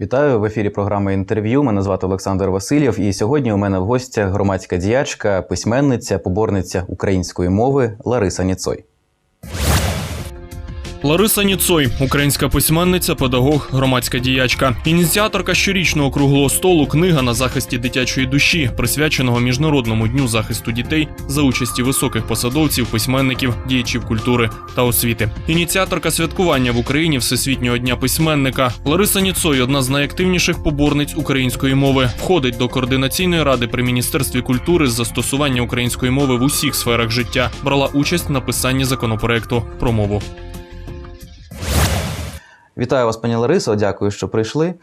Вітаю в ефірі програми інтерв'ю. Мене звати Олександр Васильєв, і сьогодні у мене в гостях громадська діячка, письменниця, поборниця української мови Лариса Ніцой. Лариса Ніцой, українська письменниця, педагог, громадська діячка, ініціаторка щорічного круглого столу книга на захисті дитячої душі, присвяченого міжнародному дню захисту дітей за участі високих посадовців, письменників, діячів культури та освіти. Ініціаторка святкування в Україні Всесвітнього дня письменника Лариса Ніцой, одна з найактивніших поборниць української мови, входить до координаційної ради при міністерстві культури з застосування української мови в усіх сферах життя. Брала участь в написанні законопроекту про мову. Вітаю вас, пані Ларисо. Дякую, що прийшли.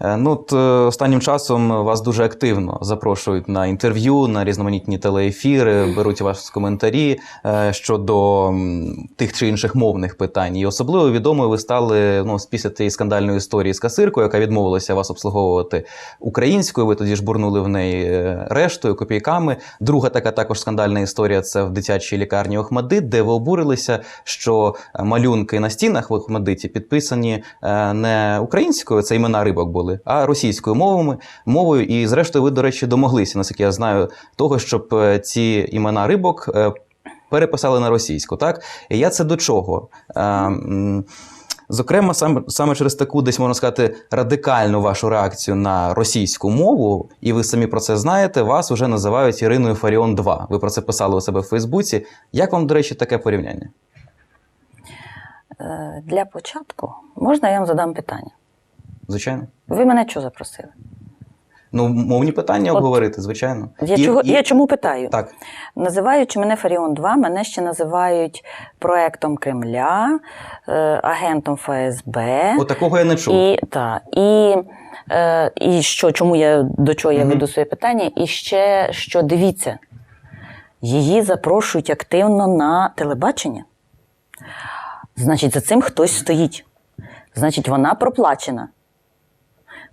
Е, Ну, от, е, останнім часом вас дуже активно запрошують на інтерв'ю, на різноманітні телеефіри, беруть вас коментарі е, щодо тих чи інших мовних питань. І особливо відомою ви стали ну, після тієї скандальної історії з касиркою, яка відмовилася вас обслуговувати українською. Ви тоді ж бурнули в неї рештою, копійками. Друга така також скандальна історія це в дитячій лікарні Охмадит, де ви обурилися, що малюнки на стінах в Охмадиті підписані не українською, це імена рибок були, а російською мовами, мовою. І зрештою, ви, до речі, домоглися, наскільки я знаю, того, щоб е, ці імена рибок е, переписали на російську. Так? І я це до чого? Е, Зокрема, саме, саме через таку, десь можна сказати, радикальну вашу реакцію на російську мову, і ви самі про це знаєте, вас вже називають Іриною Фаріон 2. Ви про це писали у себе в Фейсбуці. Як вам, до речі, таке порівняння? Для початку можна я вам задам питання. Звичайно. Ви мене що запросили? Ну, мовні питання От обговорити, звичайно. Я, І- чого, і- я чому питаю? Так, Називаючи мене Фаріон 2, мене ще називають проектом Кремля, е, агентом ФСБ. от такого я не чув. І, та, і, е, і що, чому я до чого я Мгм. веду своє питання? І ще що дивіться, її запрошують активно на телебачення. Значить, за цим хтось стоїть. Значить, вона проплачена.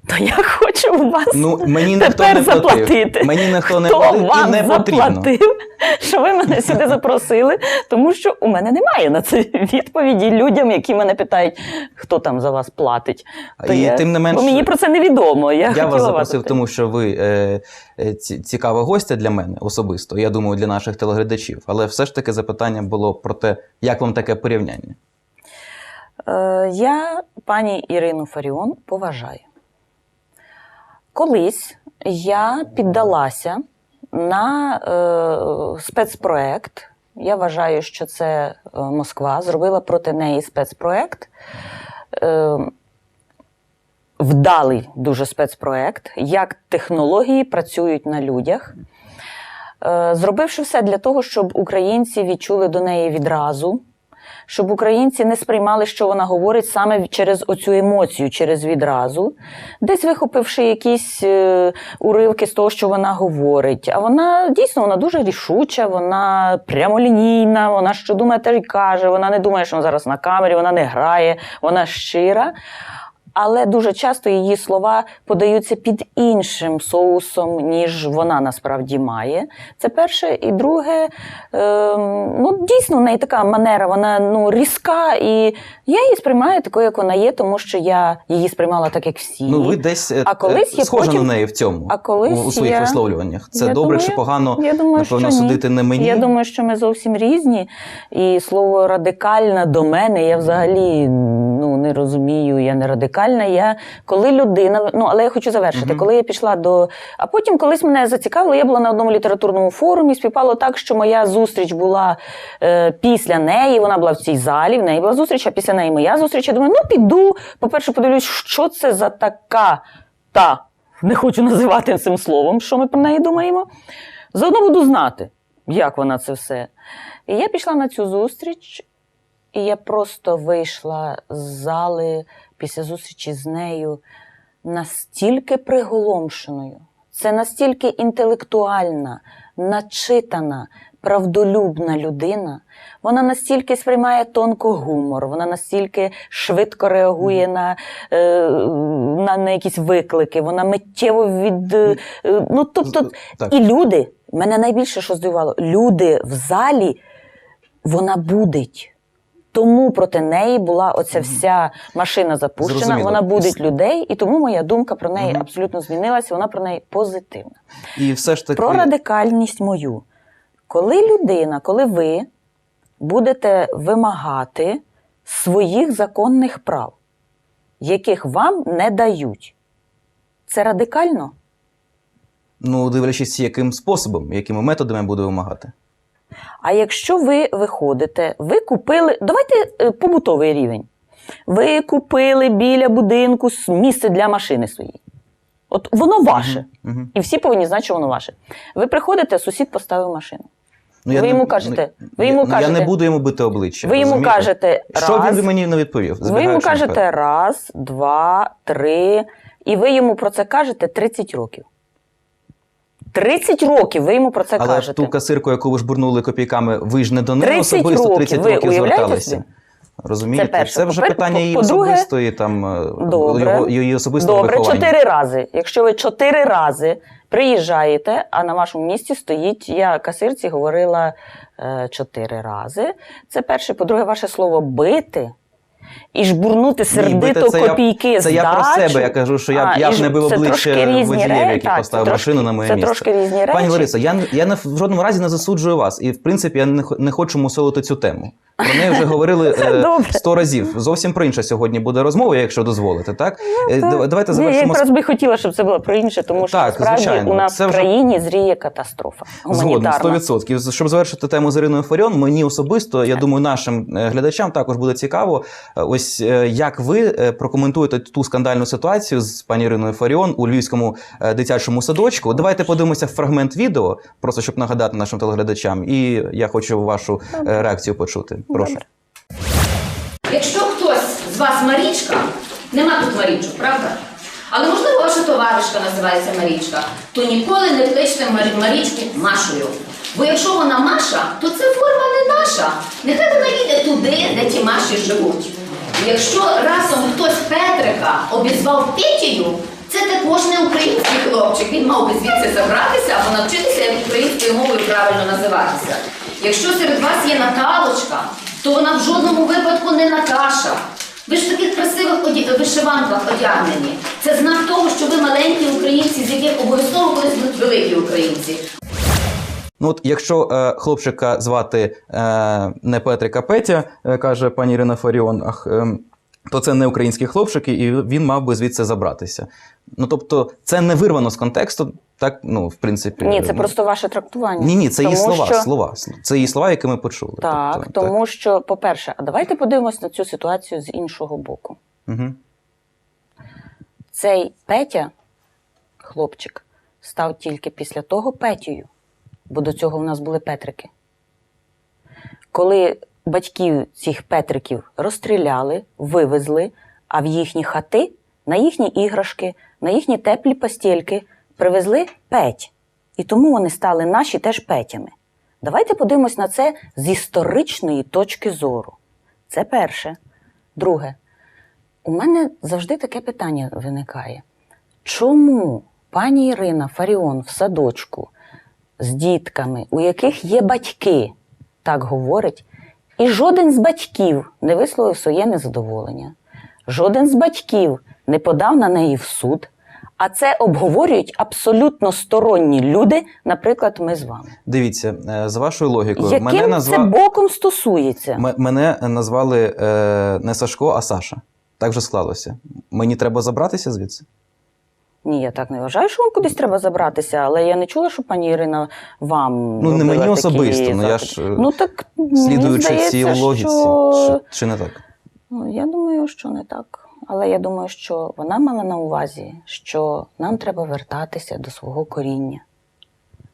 То я хочу у вас Ну, мені ніхто тепер не заплатити. Мені ніхто не Хто платив і не потрібно. заплатив, що ви мене сюди запросили, тому що у мене немає на це відповіді людям, які мене питають, хто там за вас платить. То І я, тим не менш, бо мені про це невідомо. Я, Я вас запросив, запитати. тому що ви е, е, цікава гостя для мене особисто. Я думаю, для наших телеглядачів. Але все ж таки запитання було про те, як вам таке порівняння. Е, я пані Ірину Фаріон поважаю. Колись я піддалася на е, спецпроект. Я вважаю, що це е, Москва зробила проти неї спецпроект. Е, вдалий дуже спецпроект, як технології працюють на людях. Е, зробивши все для того, щоб українці відчули до неї відразу, щоб українці не сприймали, що вона говорить саме через оцю емоцію, через відразу, десь вихопивши якісь е, уривки з того, що вона говорить. А вона дійсно вона дуже рішуча, вона прямолінійна, вона що думає, теж й каже. Вона не думає, що вона зараз на камері, вона не грає, вона щира. Але дуже часто її слова подаються під іншим соусом, ніж вона насправді має. Це перше. І друге, е, ну дійсно в неї така манера, вона ну різка, і я її сприймаю такою, як вона є, тому що я її сприймала так, як всі. Ну, ви десь А колись е, я схожа потім- на неї в цьому, А колись у, у своїх я- висловлюваннях. Це Я добре думаю, чи погано, я думаю, напевно, що ні. судити не мені. Я думаю, що ми зовсім різні. І слово радикальна до мене я взагалі не розумію. Я не радикальна. Я коли людина, ну але я хочу завершити, Мгм. коли я пішла до. А потім колись мене зацікавило, я була на одному літературному форумі. Співпало так, що моя зустріч була е, після неї. Вона була в цій залі. В неї була зустріч, а після неї моя зустріч. Я думаю, ну піду. По-перше, подивлюсь, що це за така та. Не хочу називати цим словом, що ми про неї думаємо. Заодно буду знати, як вона це все. І я пішла на цю зустріч, і я просто вийшла з зали після зустрічі з нею настільки приголомшеною. Це настільки інтелектуальна, начитана, правдолюбна людина. Вона настільки сприймає тонко гумор, вона настільки швидко реагує на, е, на, на якісь виклики, вона миттєво від. е, е, Ну, тобто, Так. і люди, мене найбільше що здивувало, люди в залі, вона будить. Тому проти неї була оця вся машина запущена. Зрозуміло. Вона будить людей, і тому моя думка про неї Мгм. абсолютно змінилася. Вона про неї позитивна. І все ж таки Про радикальність мою. Коли людина, коли ви будете вимагати своїх законних прав, яких вам не дають, це радикально? ну дивлячись, яким способом, якими методами я буду вимагати. А якщо ви виходите, ви купили, давайте е, побутовий рівень. Ви купили біля будинку місце для машини своєї. От воно ваше. Угу. І всі повинні знати, що воно ваше. Ви приходите, сусід поставив машину. Ну, Ви не- йому кажете- ну, ви йому я, ну, я не буду йому бити обличчя. Ви йому кажете що раз, він мені не відповів. ви йому кажете раз, два, три, і ви йому про це кажете 30 років. 30 років ви йому про це Але кажете. ту касирку, яку ви жбурнули копійками, ви ж не до неї особисто років. 30 Ви років зверталися. собі? Розумієте? Це перше. Це вже Попер- питання її особистої там е, Добре. його, її особистого Добре, виховання. чотири рази. Якщо ви чотири рази приїжджаєте, а на вашому місці стоїть, я касирці говорила е, чотири рази. Це перше. По-друге, ваше слово бити. І жбурнути сердито це я- копійки Це я про себе. Я кажу, що я, А, я б не бив обличчя водієв, який Так, поставив машину на моє це місце. трошки різні речі. Пані Лариса, я, я не, в жодному разі не засуджую вас. І, в принципі, я не, не хочу мусолити цю тему. Про неї вже говорили е, сто разів. Зовсім про інше сьогодні буде розмова, якщо дозволите. Так? Е, Так. Давайте Ні, Я завершимо. якраз би хотіла, щоб це було про інше, тому що Так, насправді звичайно. у нас Це в вже- країні зріє катастрофа Згодом, гуманітарна. 100%. Щоб завершити тему з Іриною Фаріон, мені особисто, я думаю, нашим е, глядачам також буде цікаво. Ось е, як ви е, прокоментуєте ту скандальну ситуацію з пані Іриною Фаріон у львівському е, дитячому садочку. Давайте подивимося фрагмент відео, просто щоб нагадати нашим телеглядачам. І я хочу вашу реакцію почути. Прошу. Добре. Якщо хтось з вас Марічка, нема тут Марічок, правда? Але можливо ваша товаришка називається Марічка, то ніколи не кличте Марі- Марічку Машою. Бо якщо вона Маша, то це форма не наша. Нехай вона їде туди, де ті Маші живуть. Якщо разом хтось Петрика обізвав Петію, це також не український хлопчик. Він мав би звідси забратися або навчитися, як українською мовою правильно називатися. Якщо серед вас є Наталочка, то вона в жодному випадку не Наташа. Ви ж в таких красивих оді- вишиванках одягнені. Це знак того, що ви маленькі українці, з яких обов'язково будуть великі українці. Ну, от якщо е, хлопчика звати е, не Петрик, а Петя, е, каже пані Ірина Фаріон, ах, ем, то це не український хлопчик, і він мав би звідси забратися. Ну тобто, це не вирвано з контексту, так, ну, в принципі. Ні, це ну, просто ваше трактування. Ні, ні, це її слова, що- слова. Це її слова, які ми почули. Так, Тобто, тому що, по-перше, а давайте подивимось на цю ситуацію з іншого боку. Угу. Цей Петя, хлопчик, став тільки після того Петію, бо до цього в нас були Петрики. Коли батьків цих Петриків розстріляли, вивезли, а в їхні хати, на їхні іграшки, на їхні теплі постільки привезли Петь. І тому вони стали наші теж Петями. Давайте подивимось на це з історичної точки зору. Це перше. Друге, у мене завжди таке питання виникає. Чому пані Ірина Фаріон в садочку з дітками, у яких є батьки, так говорить, і жоден з батьків не висловив своє незадоволення, жоден з батьків не подав на неї в суд, а це обговорюють абсолютно сторонні люди, наприклад, ми з вами. Дивіться, е, за вашою логікою, Яким мене, це назва... боком стосується? М- мене назвали е, не Сашко, а Саша. Так вже склалося. Мені треба забратися звідси. Ні, я так не вважаю, що вам кудись треба забратися, але я не чула, що пані Ірина вам. Ну, не мені такі особисто, ну, я ж, Ну так Слідуючи цій логіці, що... чи, чи не так? Ну, я думаю, що не так. Але я думаю, що вона мала на увазі, що нам треба вертатися до свого коріння.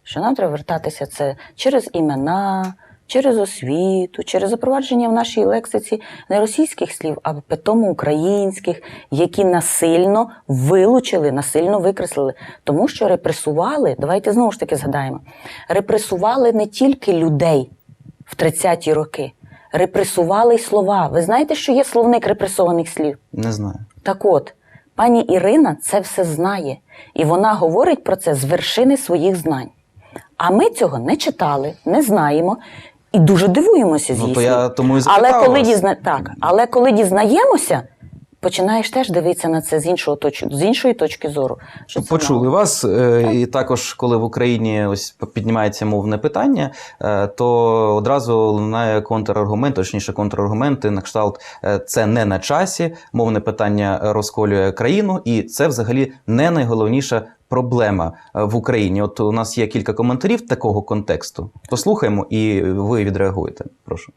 Що нам треба вертатися це через імена, через освіту, через запровадження в нашій лексиці не російських слів, а питому українських, які насильно вилучили, насильно викреслили. Тому що репресували, давайте знову ж таки згадаємо, репресували не тільки людей в 30-ті роки, репресували й слова. Ви знаєте, що є словник репресованих слів? Не знаю. Так от, пані Ірина це все знає, і вона говорить про це з вершини своїх знань. А ми цього не читали, не знаємо. І дуже дивуємося, звісно. Ну то я тому і але, коли дізна... так, але коли дізнаємося, починаєш теж дивитися на це з, іншого точ... з іншої точки зору. Що це Почули мало. вас, е, і також, коли в Україні ось піднімається мовне питання, е, то одразу лунає контраргумент, точніше, контраргументи на кшталт е, це не на часі, мовне питання розколює країну, і це взагалі не найголовніша проблема е, в Україні. От у нас є кілька коментарів такого контексту. Послухаємо, і ви відреагуєте. Прошу.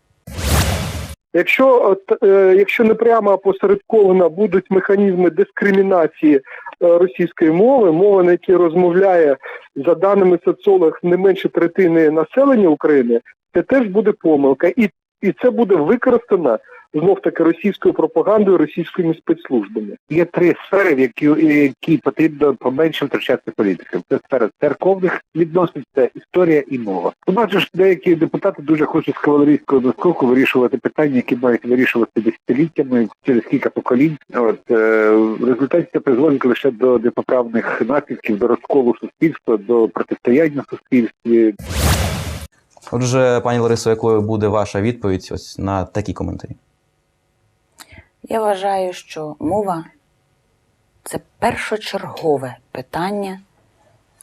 Якщо, е, якщо не прямо опосередковано будуть механізми дискримінації е, російської мови, мова, на якій розмовляє за даними соціолог не менше третини населення України, це теж буде помилка, і, і це буде використано знов таки російською пропагандою, російськими спецслужбами. Є три сфери, в які, які потрібно поменше втрачати політиків. Це сфера церковних відносин, це історія і мова. Ти бачиш, деякі депутати дуже хочуть з кавалерійського наскоку вирішувати питання, які мають вирішувати десятиліттями через кілька поколінь. От е, в результаті це призводить лише до непоправних наслідків, до розколу суспільства, до протистояння суспільстві. Отже, пані Ларисо, якою буде ваша відповідь ось на такі коментарі? Я вважаю, що мова це першочергове питання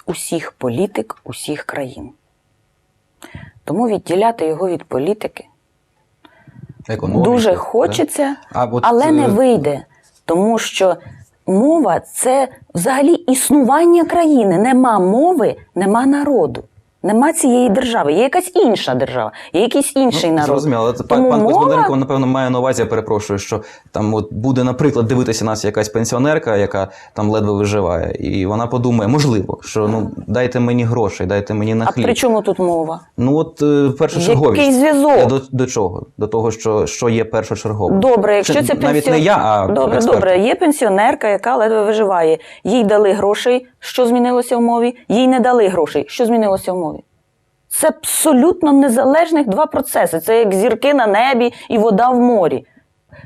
усіх політик, усіх країн. Тому відділяти його від політики Економіки, дуже хочеться, А от, але не е, вийде. Тому що мова це взагалі існування країни. Нема мови, нема народу. Нема цієї держави. Є якась інша держава, є якийсь інший ну, народ. Зрозуміло, але це пан, Тому пан мова- напевно, має на увазі, я перепрошую, що там от буде, наприклад, дивитися нас якась пенсіонерка, яка там ледве виживає, і вона подумає, можливо, що ну дайте мені грошей, дайте мені на А при чому тут мова? Ну от е, першочерговість. Який зв'язок? До, до чого? До того, що, що є першочерговим. Добре, якщо Чи це навіть пенсіон- не я, а добре, експерти. добре. Є пенсіонерка, яка ледве виживає. Їй дали грошей. Що змінилося в мові? Їй не дали грошей. Що змінилося в мові? Це абсолютно незалежних два процеси. Це як зірки на небі і вода в морі.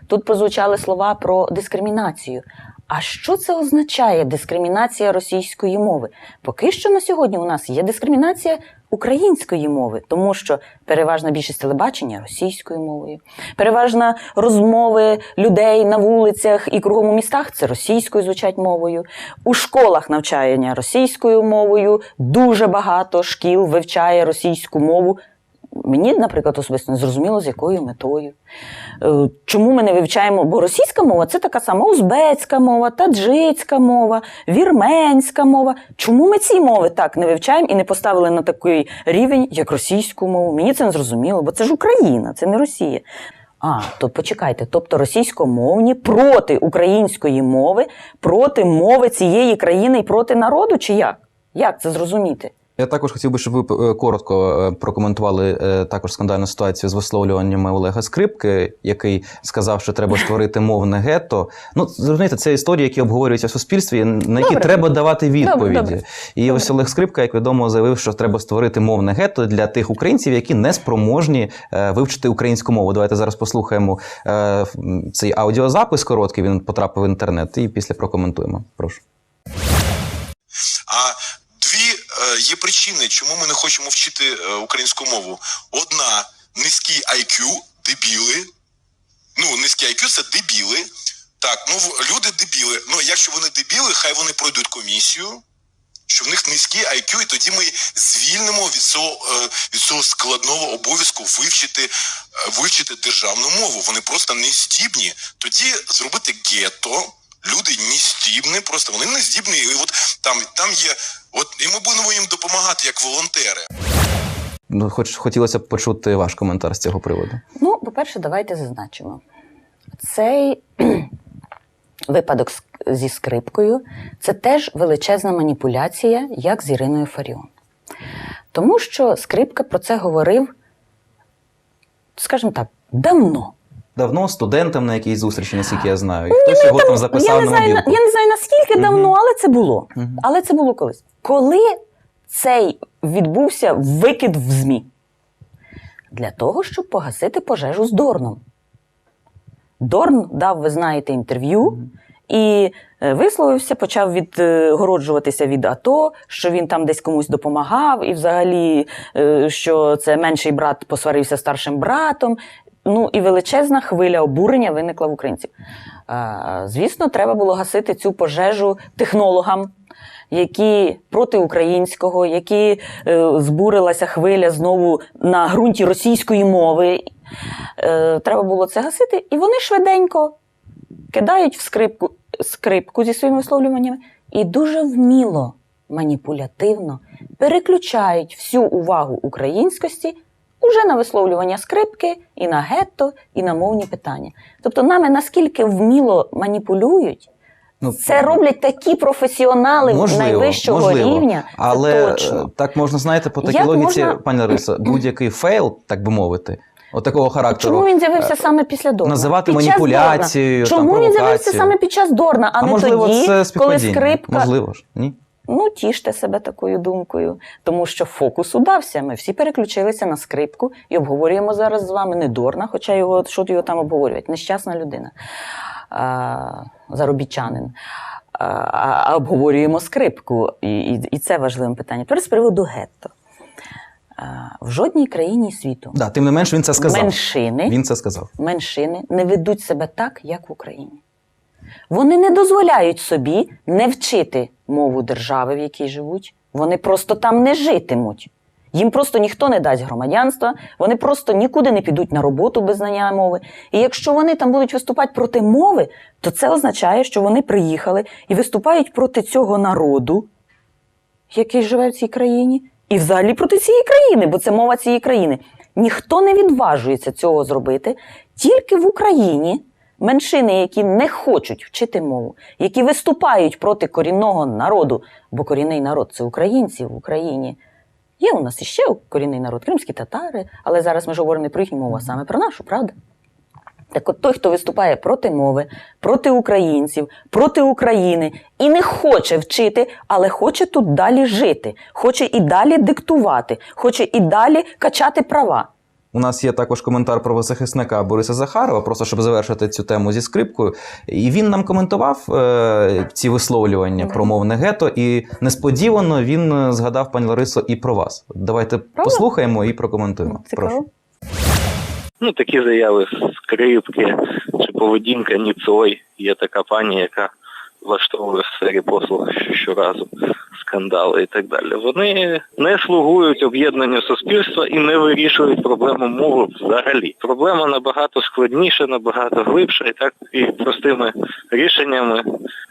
Тут прозвучали слова про дискримінацію. А що це означає дискримінація російської мови? Поки що на сьогодні у нас є дискримінація української мови, тому що переважна більшість телебачення російською мовою, переважна розмови людей на вулицях і кругом у містах це російською звучать мовою. У школах навчання російською мовою. Дуже багато шкіл вивчає російську мову. Мені, наприклад, особисто не зрозуміло, з якою метою. Е, Чому ми не вивчаємо? Бо російська мова це така сама узбецька мова, таджицька мова, вірменська мова. Чому ми ці мови так не вивчаємо і не поставили на такий рівень, як російську мову? Мені це не зрозуміло, бо це ж Україна, це не Росія. А, то почекайте, тобто російськомовні проти української мови, проти мови цієї країни і проти народу, чи як? Як це зрозуміти? Я також хотів би, щоб ви е, коротко е, прокоментували е, також скандальну ситуацію з висловлюваннями Олега Скрипки, який сказав, що треба створити мовне гетто. Ну, зрозумієте, це історії, які обговорюються в суспільстві, на які Добре. треба давати відповіді. добре. І ось Олег Скрипка, як відомо, заявив, що треба створити мовне гетто для тих українців, які не спроможні вивчити українську мову. Давайте зараз послухаємо цей аудіозапис короткий. Він потрапив в інтернет, і після прокоментуємо. Прошу. А дві е, є причини, чому ми не хочемо вчити е, українську мову. Одна низький IQ, дебіли. Ну, низький IQ це дебіли. Так, ну люди дебіли. Ну, якщо вони дебіли, хай вони пройдуть комісію, що в них низький IQ, і тоді ми звільнимо від цього, е, від цього складного обов'язку вивчити, е, вивчити державну мову. Вони просто не здібні. Тоді зробити гетто. Люди не здібні, просто вони не здібні. І от там, там є, от і ми будемо їм допомагати як волонтери. Ну, хоч хотілося б почути ваш коментар з цього приводу. Ну, по-перше, давайте зазначимо. Цей випадок зі скрипкою це теж величезна маніпуляція, як з Іриною Фаріон. Тому що скрипка про це говорив, скажімо так, давно. Давно студентам на якійсь зустрічі, наскільки я знаю, і хтось його там записав я, не на знаю, я не знаю наскільки давно, але це було. Мгм. Але це було колись. Коли цей відбувся викид в ЗМІ? Для того, щоб погасити пожежу з Дорном. Дорн дав, ви знаєте, інтерв'ю, і е, висловився, почав відгороджуватися від АТО, що він там десь комусь допомагав, і взагалі, е, що це менший брат посварився старшим братом. Ну і величезна хвиля обурення виникла в українців. Звісно, треба було гасити цю пожежу технологам, які проти українського, які е, збурилася хвиля знову на ґрунті російської мови. Е, треба було це гасити, і вони швиденько кидають в скрипку, скрипку зі своїми висловлюваннями і дуже вміло, маніпулятивно переключають всю увагу українськості уже на висловлювання скрипки, і на гетто, і на мовні питання. Тобто нами наскільки вміло маніпулюють, Ну, це роблять такі професіонали найвищого можливо. рівня. Але точно. е, так можна знаєте, по такій Як логіці, можна- пані Ларисо, будь-який фейл, так би мовити, от такого характеру. Чому він з'явився е, саме після Дорна? називати Під маніпуляцією, Дорна. там, він з'явився саме під час Дорна, а, а не можливо, тоді, коли скрипка. Можливо ж, ні? Ну, тіште себе такою думкою, тому що фокус удався. Ми всі переключилися на скрипку і обговорюємо зараз з вами не Дорна, хоча його що його там обговорювати. Нещасна людина, а, заробітчанин. А, а, а обговорюємо скрипку, і, і, і це важливе питання. Тепер з приводу гетто. А, в жодній країні світу Да, тим не менш, він це сказав. меншини Він це сказав. меншини не ведуть себе так, як в Україні. Вони не дозволяють собі не вчити мову держави, в якій живуть. Вони просто там не житимуть. Їм просто ніхто не дасть громадянства, вони просто нікуди не підуть на роботу без знання мови. І якщо вони там будуть виступати проти мови, то це означає, що вони приїхали і виступають проти цього народу, який живе в цій країні, і взагалі проти цієї країни, бо це мова цієї країни. Ніхто не відважується цього зробити. Тільки в Україні меншини, які не хочуть вчити мову, які виступають проти корінного народу, бо корінний народ це українці в Україні. Є у нас іще корінний народ, кримські татари, але зараз ми ж говоримо не про їхню мову, а саме про нашу, правда? Так от той, хто виступає проти мови, проти українців, проти України і не хоче вчити, але хоче тут далі жити, хоче і далі диктувати, хоче і далі качати права. У нас є також коментар правозахисника Бориса Захарова, просто щоб завершити цю тему зі скрипкою. І він нам коментував е, ці висловлювання про мовне гето, і несподівано він е, згадав пані Ларисо і про вас. Давайте послухаємо і прокоментуємо. Цікаво. Прошу. Ну, такі заяви скрипки чи поведінка Ніцой. Є така пані, яка влаштовує в сфері послуг щоразу скандали і так далі. Вони не слугують об'єднанню суспільства і не вирішують проблему мови взагалі. Проблема набагато складніша, набагато глибша, і так і простими рішеннями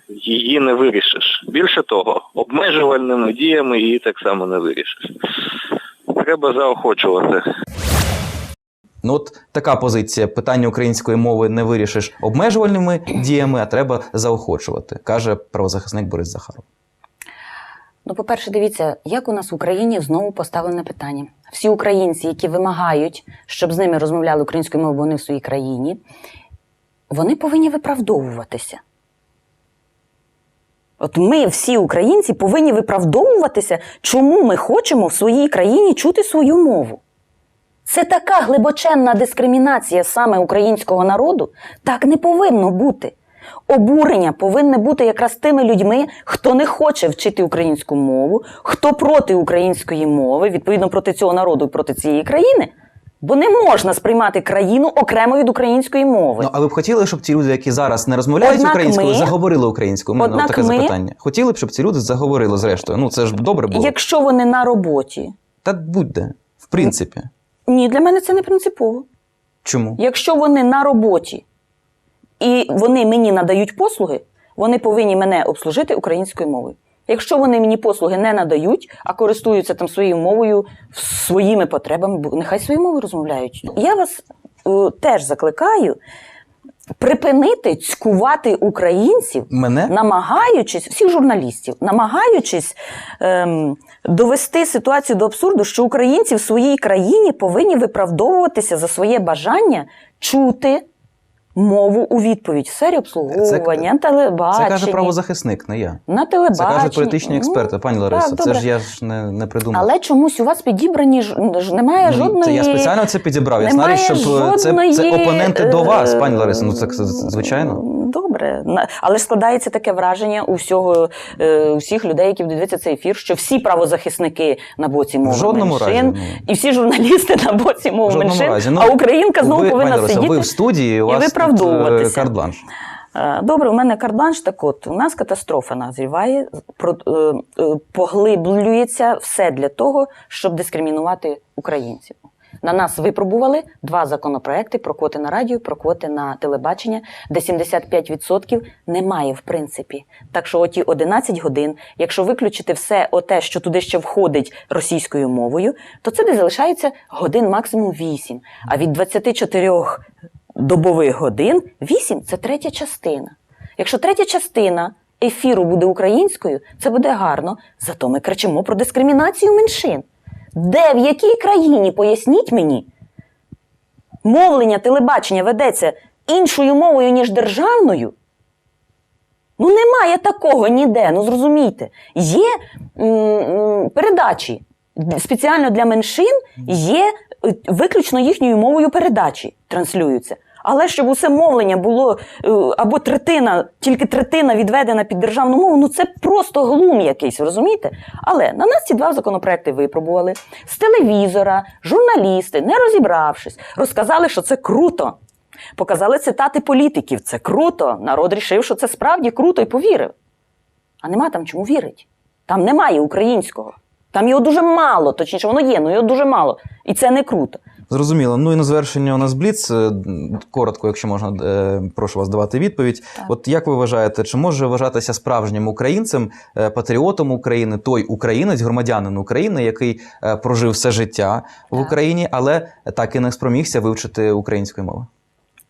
її не вирішиш. Більше того, обмежувальними діями її так само не вирішиш. Треба заохочувати. Ну, от така позиція: питання української мови не вирішиш обмежувальними діями, а треба заохочувати, каже правозахисник Борис Захаров. Ну, по-перше, дивіться, як у нас в Україні знову поставлене питання. Всі українці, які вимагають, щоб з ними розмовляли українською мовою, вони в своїй країні, вони повинні виправдовуватися. От ми, всі українці, повинні виправдовуватися, чому ми хочемо в своїй країні чути свою мову. Це така глибоченна дискримінація саме українського народу. Так не повинно бути. Обурення повинне бути якраз тими людьми, хто не хоче вчити українську мову, хто проти української мови, відповідно проти цього народу і проти цієї країни. Бо не можна сприймати країну окремо від української мови. Ну, а ви б хотіли, щоб ці люди, які зараз не розмовляють Однак українською, ми- заговорили українською? У мене Однак таке ми- запитання. Хотіли б, щоб ці люди заговорили зрештою. Ну це ж добре було. Якщо вони на роботі, Та будь-де, в принципі. ні, для мене це не принципово. Чому? Якщо вони на роботі і вони мені надають послуги, вони повинні мене обслужити українською мовою. Якщо вони мені послуги не надають, а користуються там своєю мовою своїми потребами, бо нехай своєю мовою розмовляють. Я вас е, теж закликаю припинити цькувати українців Мене? намагаючись, всіх журналістів, намагаючись ем, довести ситуацію до абсурду, що українці в своїй країні повинні виправдовуватися за своє бажання чути мову у відповідь в сфері обслуговування, на телебаченні. Це каже правозахисник, не я. на Це телебаченні. кажуть політичні експерти, пані Ну, Ларисо. так, це добре. ж я ж не, не придумав. Але чомусь у вас підібрані ж ж немає Ну, жодної. це я спеціально це підібрав. Я немає знаю, щоб е, це, жодної, це опоненти до вас, е, пані Ларисо. Ну це це звичайно. Добре, На- але складається таке враження у всього е, у всіх людей, які дивляться цей ефір, що всі правозахисники на боці мови В жодному меншин, разі. Ну. і всі журналісти на боці В мови жодному меншин, разі. Ну, а українка знову ви, повинна пані Лариса, сидіти. ви в студії, у вас виправдовуватися. карт-бланш. Е, Добре, у мене карданш, так от у нас катастрофа назріває, е, е, поглиблюється все для того, щоб дискримінувати українців. На нас випробували два законопроекти про квоти на радіо, про квоти на телебачення, де 75% немає в принципі. Так що оті 11 годин, якщо виключити все оте, що туди ще входить російською мовою, то це де залишається годин максимум 8. А від 24 добових годин 8 – це третя частина. Якщо третя частина ефіру буде українською, це буде гарно. Зато ми кричимо про дискримінацію меншин. Де, в якій країні, поясніть мені, мовлення, телебачення ведеться іншою мовою, ніж державною? Ну, немає такого ніде, ну зрозумійте. Є м, м, передачі спеціально для меншин, є виключно їхньою мовою передачі транслюються. Але щоб усе мовлення було е, або третина, тільки третина відведена під державну мову, ну це просто глум якийсь, розумієте? Але на нас ці два законопроекти випробували з телевізора, журналісти, не розібравшись, розказали, що це круто. Показали цитати політиків. Це круто. Народ рішив, що це справді круто і повірив. А нема там чому вірить. Там немає українського. Там його дуже мало, точніше, воно є, але його дуже мало. І це не круто. Зрозуміло. Ну і на завершення у нас бліц. Е, Коротко, якщо можна, е, прошу вас давати відповідь. Так. От як ви вважаєте, чи може вважатися справжнім українцем, е, патріотом України, той українець, громадянин України, який прожив все життя в Так. Україні, але так і не спромігся вивчити української мови?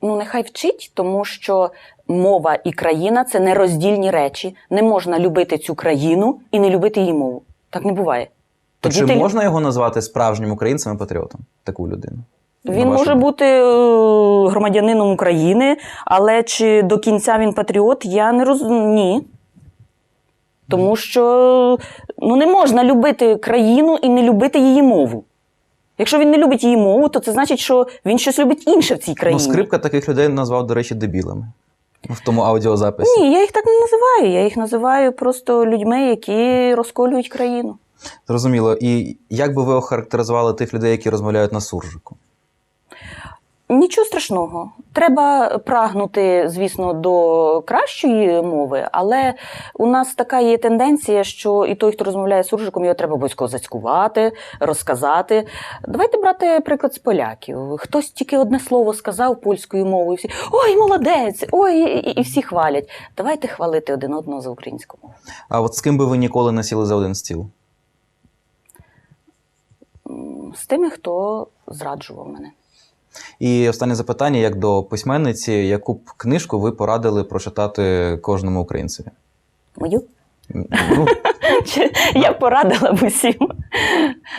Ну, нехай вчить, тому що мова і країна це нероздільні речі. Не можна любити цю країну і не любити її мову. Так не буває. То Тоді чи ти- можна його назвати справжнім українцем і патріотом? Таку людину? Він може думку? бути е, громадянином України, але чи до кінця він патріот, я не розумію. Ні. Тому що ну, не можна любити країну і не любити її мову. Якщо він не любить її мову, то це значить, що він щось любить інше в цій країні. Ну, скрипка таких людей назвав, до речі, дебілами в тому аудіозаписі. Ні, я їх так не називаю. Я їх називаю просто людьми, які розколюють країну. Зрозуміло. І як би ви охарактеризували тих людей, які розмовляють на суржику? Нічого страшного. Треба прагнути, звісно, до кращої мови, але у нас така є тенденція, що і той, хто розмовляє з суржиком, його треба обов'язково зацькувати, розказати. Давайте брати приклад з поляків. Хтось тільки одне слово сказав польською мовою, всі ой, молодець! Ой, і, і всі хвалять. Давайте хвалити один одного за українську мову. А от з ким би ви ніколи не сіли за один стіл? З тими, хто зраджував мене. І останнє запитання: як до письменниці, яку б книжку ви порадили прочитати кожному українцеві? Мою? Ну, Я порадила б усім.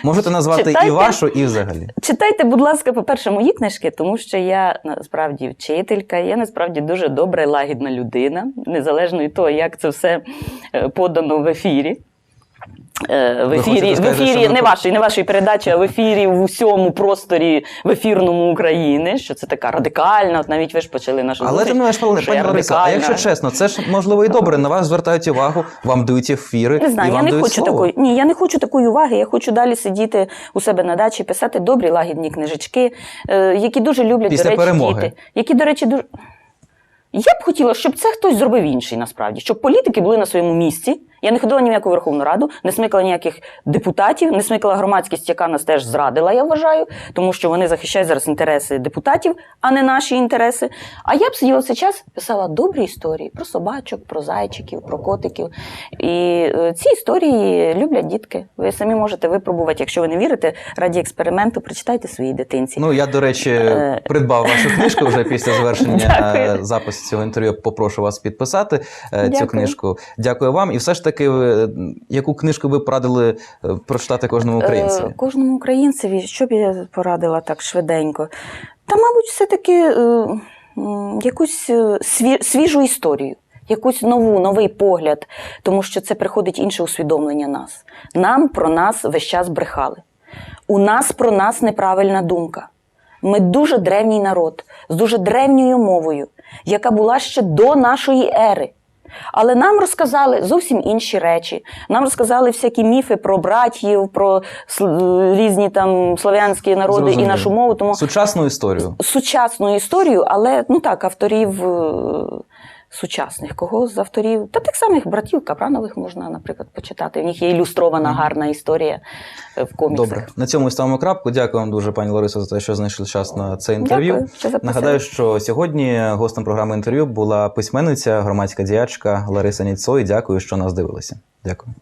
можете назвати і вашу, і взагалі. Читайте, будь ласка, по-перше, мої книжки, тому що я насправді вчителька, я насправді дуже добра і лагідна людина, незалежно від того, як це все е, подано в ефірі. Е, В ефірі, в ефірі не вашої, не вашої передачі, а в ефірі в усьому просторі в ефірному України, що це така радикальна. От навіть ви ж почали нашу Але ти пане що Лариса, а якщо чесно, це ж можливо і добре. На вас звертають увагу, вам дають ефіри, Не і знаю, я не дають хочу слово. такої. Ні, я не хочу такої уваги. Я хочу далі сидіти у себе на дачі, писати добрі лагідні книжечки, е, які дуже люблять Після до речі, перемоги. діти. Які, до речі, дуже. Я б хотіла, щоб це хтось зробив інший, насправді, щоб політики були на своєму місці. Я не ходила ні в яку Верховну Раду, не смикала ніяких депутатів, не смикала громадськість, яка нас теж зрадила, я вважаю, тому що вони захищають зараз інтереси депутатів, а не наші інтереси. А я б сиділа цей час, писала добрі історії про собачок, про зайчиків, про котиків. І е, ці історії люблять дітки. Ви самі можете випробувати, якщо ви не вірите, раді експерименту, прочитайте своїй дитинці. Ну, я, до речі, Е. придбав вашу книжку вже після завершення е, запису цього інтерв'ю. Попрошу вас підписати цю книжку. Дякую вам. І все ж таки, ви, яку книжку ви порадили е, прочитати кожному українцеві? Е, Кожному українцеві, що б я порадила так швиденько? Та, мабуть, все-таки е, якусь е, свіжу історію, якусь нову, новий погляд, тому що це приходить інше усвідомлення нас. Нам про нас весь час брехали. У нас про нас неправильна думка. Ми дуже древній народ з дуже древньою мовою, яка була ще до нашої ери. Але нам розказали зовсім інші речі. Нам розказали всякі міфи про братів, про різні там слов'янські народи і нашу мову. Тому Сучасну історію. сучасну історію, але ну так, авторів е, сучасних. Кого з авторів? Та тих самих братів Капранових можна, наприклад, почитати. В них є ілюстрована гарна історія е, в коміксах. Добре, на цьому і ставимо крапку. Дякую вам дуже, пані Ларисо, за те, що знайшли час на це інтерв'ю. Дякую, що. Нагадаю, що сьогодні гостем програми інтерв'ю була письменниця, громадська діячка Лариса Ніцой. Дякую, що нас дивилися. Дякую.